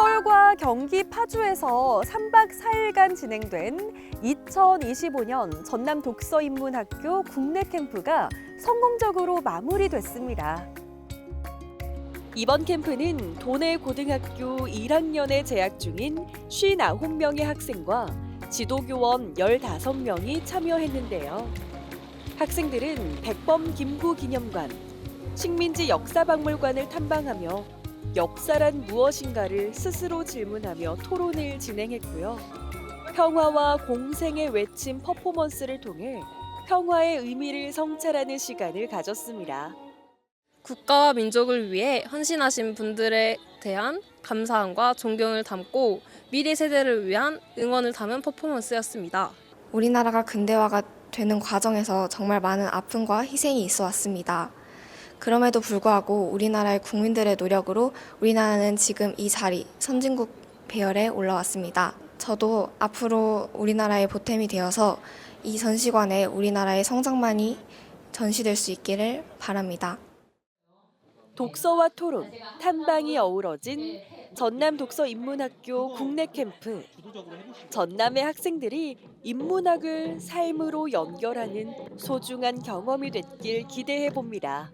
서울과 경기 파주에서 3박 4일간 진행된 2025년 전남 독서인문학교 국내 캠프가 성공적으로 마무리됐습니다. 이번 캠프는 도내 고등학교 1학년에 재학 중인 59명의 학생과 지도교원 15명이 참여했는데요. 학생들은 백범 김구 기념관, 식민지 역사박물관을 탐방하며 역사란 무엇인가를 스스로 질문하며 토론을 진행했고요. 평화와 공생의 외침 퍼포먼스를 통해 평화의 의미를 성찰하는 시간을 가졌습니다. 국가와 민족을 위해 헌신하신 분들에 대한 감사함과 존경을 담고 미래 세대를 위한 응원을 담은 퍼포먼스였습니다. 우리나라가 근대화가 되는 과정에서 정말 많은 아픔과 희생이 있어 왔습니다. 그럼에도 불구하고 우리나라의 국민들의 노력으로 우리나라는 지금 이 자리, 선진국 배열에 올라왔습니다. 저도 앞으로 우리나라의 보탬이 되어서 이 전시관에 우리나라의 성장만이 전시될 수 있기를 바랍니다. 독서와 토론, 탐방이 어우러진 전남 독서 인문학교 국내 캠프. 전남의 학생들이 인문학을 삶으로 연결하는 소중한 경험이 됐길 기대해 봅니다.